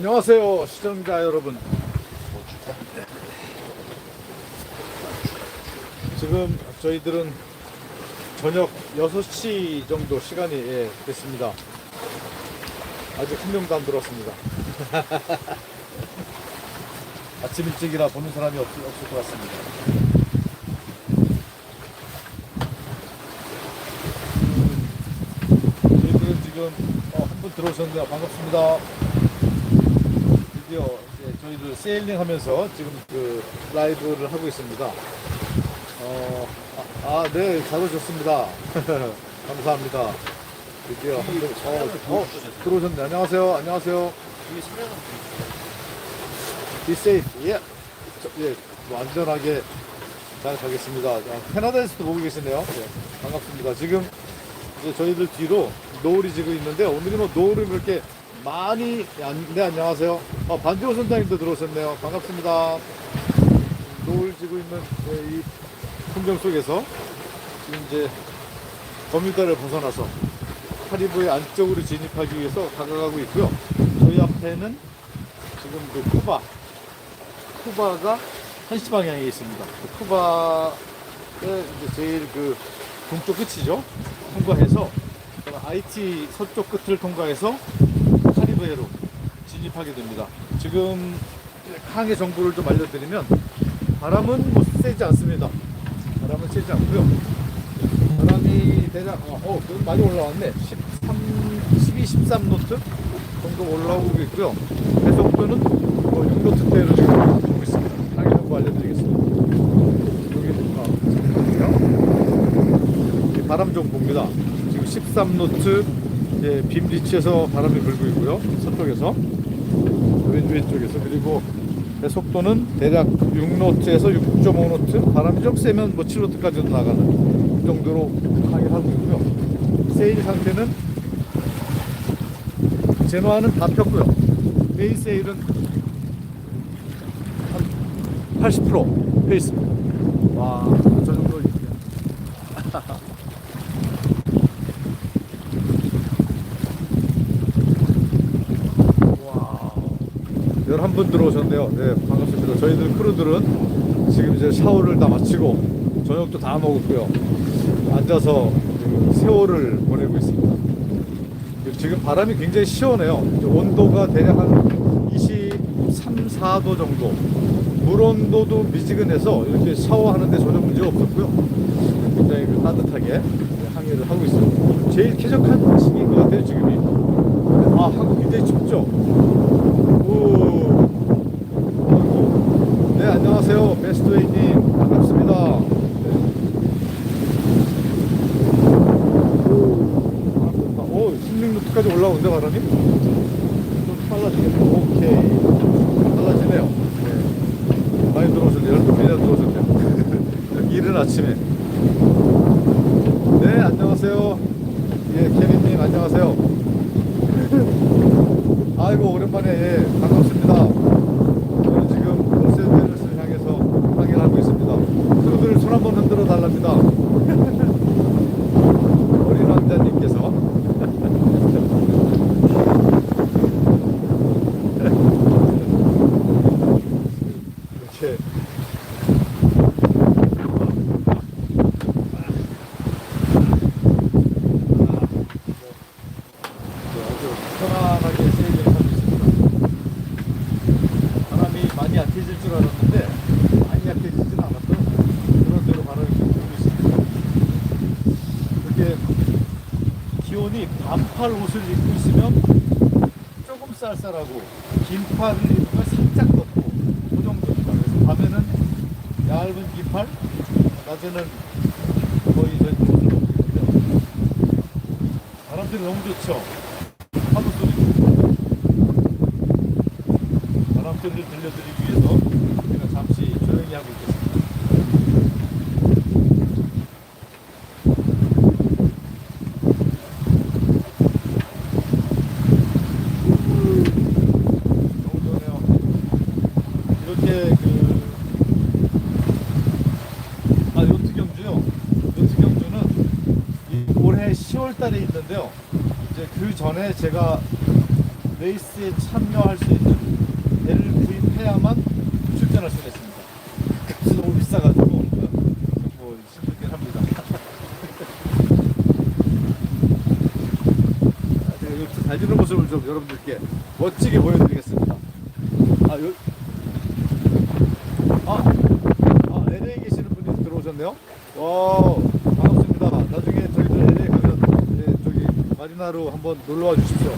안녕하세요 시청자 여러분. 지금 저희들은 저녁 6시 정도 시간이 예, 됐습니다. 아직 한 명도 안 들었습니다. 아침 일찍이라 보는 사람이 없, 없을 것 같습니다. 지금 어, 한분 들어오셨네요 반갑습니다 드디어 이제 저희들 세일링 하면서 지금 그 라이브를 하고 있습니다. 어, 아, 아, 네, 잘 오셨습니다. 감사합니다. 드디어 한 분, 어, 어, 들어오셨네. 안녕하세요. 안녕하세요. Be safe. 예. 저, 예, 뭐 안전하게 잘 가겠습니다. 아, 캐나다에서도 보고 계시네요. 예, 반갑습니다. 지금 이제 저희들 뒤로 노을이 지고 있는데 오늘은 뭐 노을을 그렇게 많이 안- 네 안녕하세요. 어, 반지호 선장님도 들어오셨네요. 반갑습니다. 노을 지고 있는 네, 이 풍경 속에서 지금 이제 거미다를 벗어나서 카리브의 안쪽으로 진입하기 위해서 다가가고 있고요. 저희 앞에는 지금 그 쿠바, 쿠바가 한시 방향에 있습니다. 그 쿠바의 이제 제일 그 동쪽 끝이죠. 통과해서 IT 서쪽 끝을 통과해서 카리브해로 진입하게 됩니다. 지금 항해 정보를 좀 알려드리면 바람은 뭐 세지 않습니다. 바람은 세지 않고요. 바람이 대략 어, 어 그건 많이 올라왔네. 13, 12, 13 노트 정도 올라오고 있고요. 배속도는 뭐 6노트 대로 지금 오고 있습니다. 항해 정보 알려드리겠습니다. 여기 아, 바람 정보입니다. 지금 13 노트 예, 빔 리치에서 바람이 불고 있고요. 서쪽에서 왼 왼쪽에서 그리고 속도는 대략 6노트에서 6.5노트 바람이 좀 세면 뭐 7노트까지도 나가는 그 정도로 항해하고 있고요. 세일 상태는 제노아는 다 폈고요. 메인 세일은 한 80%돼 있습니다. 와, 저 정도 있네요. 와, 11분 들어오셨네요. 네, 반갑습니다. 저희들 크루들은 지금 이제 샤워를 다 마치고 저녁도 다 먹었고요. 앉아서 그 세월을 보내고 있습니다. 지금 바람이 굉장히 시원해요. 온도가 대략 한 23, 4도 정도. 물 온도도 미지근해서 이렇게 샤워하는데 전혀 문제가 없었고요. 굉장히 그 따뜻하게 항해를 하고 있어요. 제일 쾌적한 시기인 것 같아요, 지금이. 아, 한국 굉장히 춥죠? 오. 네, 안녕하세요. 베스트웨이님. 반갑습니다. 네. 오, 오 16루트까지 올라오는데, 바람이? 좀 빨라지겠네. 오케이. 빨라지네요. 네. 많이 들어오셨네요. 12분이나 들어오셨네요. 이른 아침에. 네, 안녕하세요. 예, 케빈님, 안녕하세요. 아이고 오랜만에 예, 반갑습니다. 저는 지금 로스앤젤레스를 향해서 항해를 하고 있습니다. 친구들 손 한번 흔들어 달랍니다. 어린 왕자님께서 이렇게 아주 편안하게 세일을 하고 있습니다. 바람이 많이 약해질 줄 알았는데 많이 약해지진 않았고요. 그런 대로 바람이 불고 있습니다. 그게 기온이 반팔 옷을 입고 있으면 조금 쌀쌀하고 긴팔을 입으면 살짝 덥고 그 정도입니다. 그래서 밤에는 얇은 긴팔, 낮에는 거의 있고요. 바람들이 너무 좋죠. 파도 소리. 바람 소리를 들려드리기 위해서 제가 잠시 조용히 하고 있겠습니다. 너무 좋네요. 이렇게 그, 아, 요트 경주요. 요트 경주는 이 올해 10월 달에 있는데요. 이제 그 전에 제가 레이스에 참여할 수 있는 배를 구입해야만 출전할 수가 있습니다. 값이 너무 비싸가지고 뭐 힘들긴 합니다. 아, 제가 이렇게 달리는 모습을 좀 여러분들께 멋지게 보여드리겠습니다. 아, 요, 아, 아, LA에 계시는 분이 들어오셨네요. 와, 반갑습니다. 나중에 저희들 LA 가면 예, 저기 마리나로 한번 놀러 와 주십시오.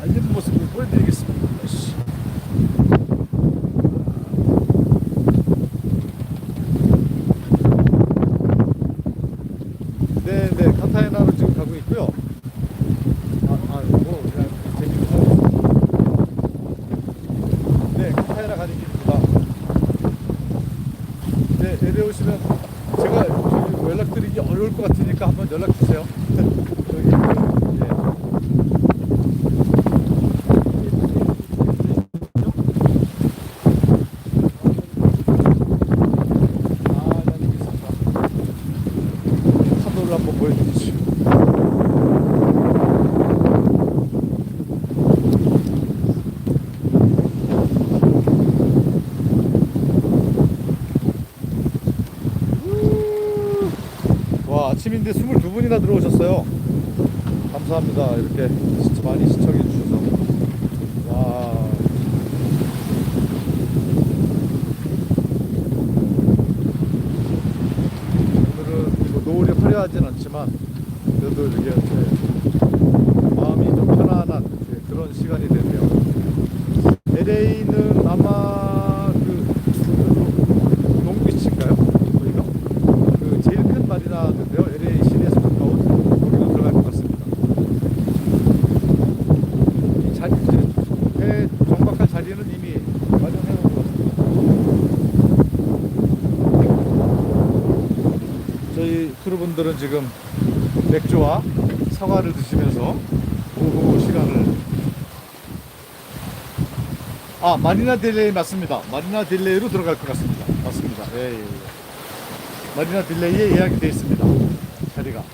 달리는 모습을 보여드리겠습니다. 씨. 네, 네, 카타헤나로 지금 가고 있고요. 아, 아, 뭐 그냥 재밌는 하고 네, 카타헤나 가는 길입니다. 네, 내려오시면 제가 연락드리기 어려울 것 같으니까 한번 연락 주세요. 저기 그, 예. 아, 네, 알겠습니다. 판도를 한번 보여주시죠. 와 아침인데 22분이나 들어오셨어요. 감사합니다. 이렇게 많이 시청해 주셔서. 와. 오늘은 뭐 노을이 화려하진 않지만 그래도 이렇게 네, 마음이 좀 편안한 네, 그런 시간이 되네요. LA는 아마 그 롱비치인가요? 거기가? 그 제일 큰 마리나인데요. LA 시내에서 가까운 거기로 들어갈 것 같습니다. 이 자리, 이제 배 정박할 자리는 이미 마련해 놓은 것 같습니다. 저희 크루 분들은 지금 맥주와 사과를 드시면서 오후 시간을 아 마리나 딜레이 맞습니다. 마리나 딜레이로 들어갈 것 같습니다. 맞습니다. 예, 예, 예. 마리나 딜레이에 예약이 되어 있습니다. 자리가.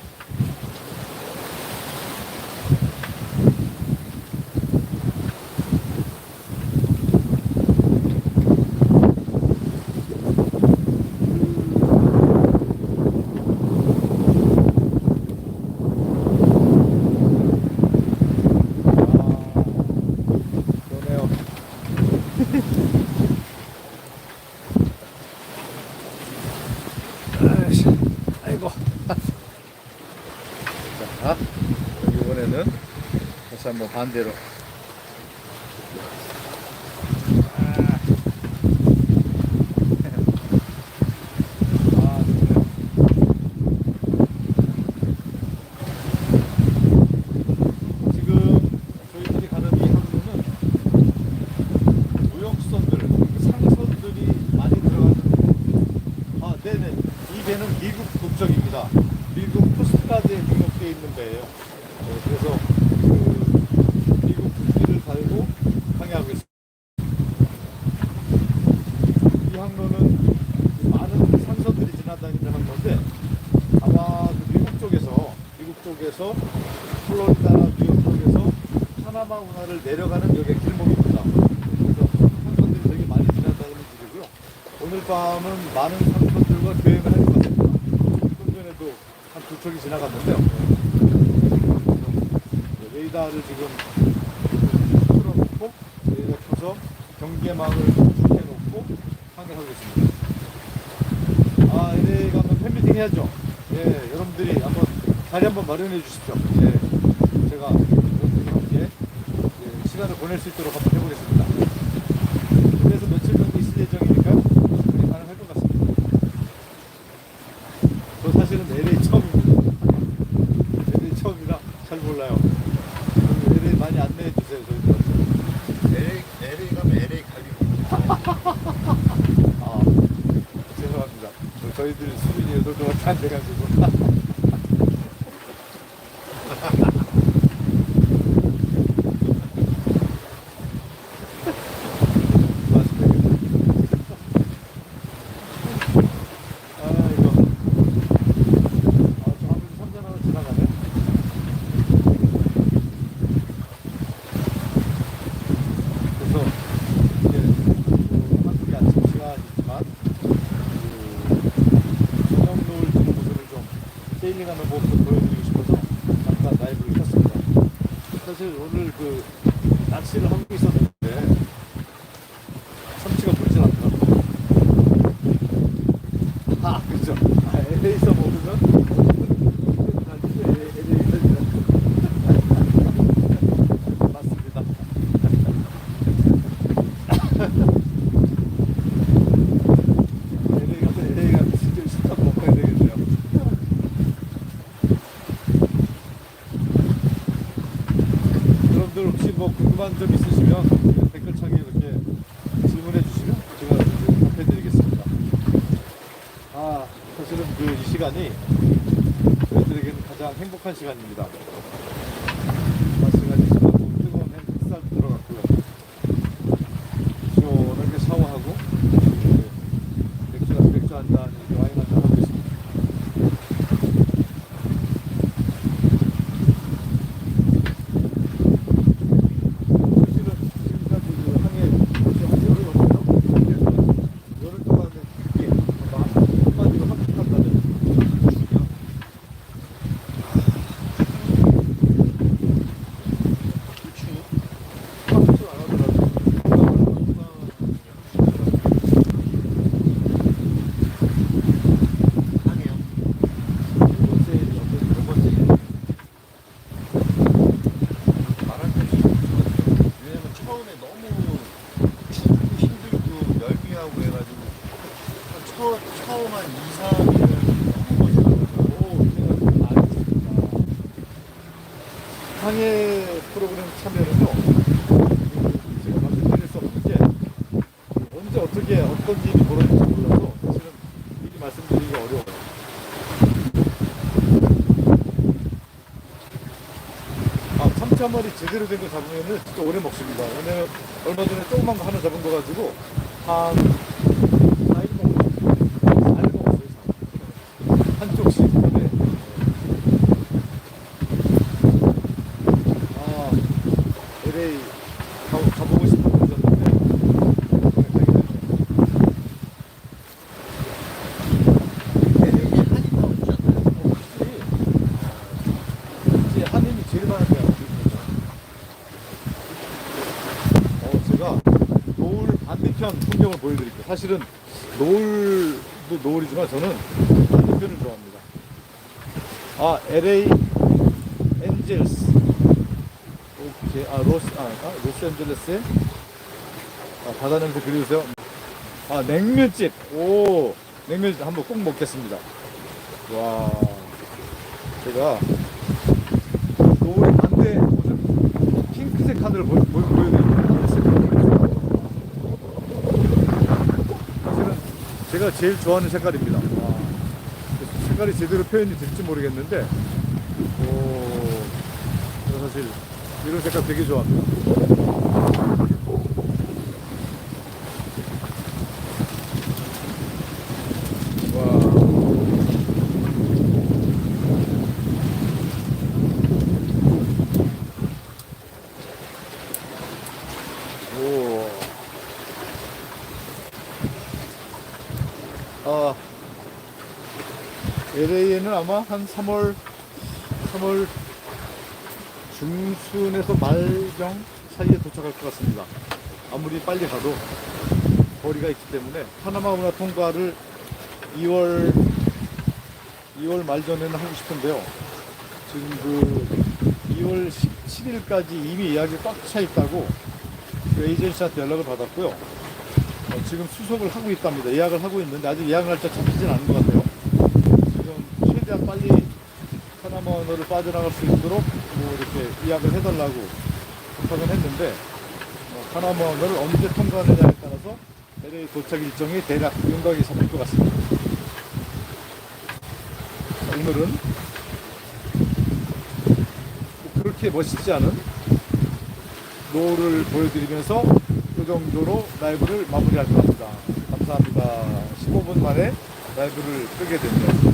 아, 그러네요. 아이씨, 아이고. 자, 여기 이번에는 다시 한번 반대로. 아. 아, 좋네요. 지금 저희들이 가는 이 항로는 무역선들, 상선들이 많이 들어가는 아, 네네. 이 배는 미국 국적입니다. 미국 코스트가드에 등록되어 있는 배예요. 네, 그래서 그 미국 국기를 달고 항해하고 있습니다. 이 항로는 많은 상선들이 지나다니는 항로인데 아마 그 미국 쪽에서 미국 쪽에서 플로리다나 뉴욕 쪽에서 파나마 운하를 내려가는 여기 길목입니다. 그래서 상선들이 되게 많이 지나다니는 길이고요. 오늘 밤은 많은 상선들과 교행을 할 것 같습니다. 좀 전에도 한 두 척이 지나갔는데요. 네, 레이더를 지금 틀어놓고 레이더 켜서 경계망을 해놓고 항해하고 있습니다. 아, LA 가면 팬미팅 해야죠. 예, 여러분들이 한번 자리 한번 마련해 주십시오. 예, 제가 여러분들과 함께 예, 시간을 보낼 수 있도록 한번 해보겠습니다. 그래서 며칠 정도 있을 예정이니까요. 충분히 가능할 것 같습니다. 저 사실은 LA 처음입니다. LA 처음이라 잘 몰라요. LA 많이 안내해 주세요, 저희들한테. LA, LA 가면 LA 갈비 아, 죄송합니다. 뭐 저희들 수준이 여덟 도밖에 안 돼가지고. 아, 이거. 아, 저 하면 선전하나 지나가네. 세일링하는 모습을 보여드리고 싶어서 잠깐 라이브를 켰습니다. 사실 오늘 그 낚시를 하고 있었는데 참치가 보이진 않더라고요. 아, 그죠. 아, LA에서 먹으면 맞습니다. LA 가서 LA 가서 진짜 식탁 먹어야 되겠네요. 여러분들 혹시 뭐 궁금한 점 있으시면 그 댓글창에 이렇게 질문해 주시면 제가 답해 드리겠습니다. 아, 사실은 그 이 시간이 저희들에게는 가장 행복한 시간입니다. 낮 시간이지만 뭐 뜨거운 햄 햇살도 들어갔고요. 시원하게 샤워하고 이제 맥주, 맥주 한 잔, 이렇게 와인 한 잔 하고 있습니다. 사실은 지금까지 그 항해 한 열흘 넘었나요? 열흘 동안은 이게 한마디로 합격한다는 중이야. 합격을 안 하더라도 하네요. 번째 일이 어떤 두 번째 일. 말할 것이 없죠. 왜냐면 처음에 너무 춥고 힘들고 열미하고 해가지고 한 처, 처음 한 2, 3일은 너무 고생하더라고요. 오, 제가 알겠습니다. 항해 프로그램 참여는요, 그 제가 말씀드릴 수 없는 게, 언제 어떻게 어떤 일이 벌어질지 몰라서 사실은 미리 말씀드리기가 어려워요. 아, 참치 한 마리 제대로 된 거 잡으면은 진짜 오래 먹습니다. 왜냐면 얼마 전에 조그만 거 하나 잡은 거 가지고 한 4일 먹었어요. 4일 먹었어요, 4일. 한쪽씩. 네. 아, LA 가, 가보고 싶은 곳이었는데, 가게 됐네요. LA에 한이 나오셨나요? 혹시, 혹시 한인이 제일 많은 데가 어디입니까? 어, 제가 노을 반대편 풍 경을 보여드릴게요. 사실은 노을도 노을이지만 저는 반대편을 좋아합니다. 아, LA 엔젤스. 오케이. 아, 로스, 아, 아 로스앤젤레스에 아, 바다 냄새 그리우세요? 아, 냉면집. 오, 냉면집 한번 꼭 먹겠습니다. 와, 제가 노을의 반대 모습, 핑크색 하늘을 보여드릴게요. 사실은 제가 제일 좋아하는 색깔입니다. 와, 색깔이 제대로 표현이 될지 모르겠는데, 오, 사실 이런 색깔 되게 좋아합니다. 와. 오. 아, LA에는 아마 한 3월, 3월 중순에서 말경 사이에 도착할 것 같습니다. 아무리 빨리 가도 거리가 있기 때문에 파나마 운하 통과를 2월 2월 말 전에는 하고 싶은데요. 지금 그 2월 17일까지 이미 예약이 꽉 차 있다고 그 에이전시한테 연락을 받았고요. 어, 지금 수속을 하고 있답니다. 예약을 하고 있는데 아직 예약 날짜 잡히진 않은 것 같아요. 빨리 언어를 빠져나갈 수 있도록 뭐 이렇게 예약을 해달라고 부탁을 했는데 어, 파나마 언어를 언제 통과하느냐에 따라서 LA 도착 일정이 대략 윤곽이 잡힐 것 같습니다. 자, 오늘은 뭐 그렇게 멋있지 않은 노를 보여드리면서 이 정도로 라이브를 마무리할 것 같습니다. 감사합니다. 15분 만에 라이브를 끄게 됐네요.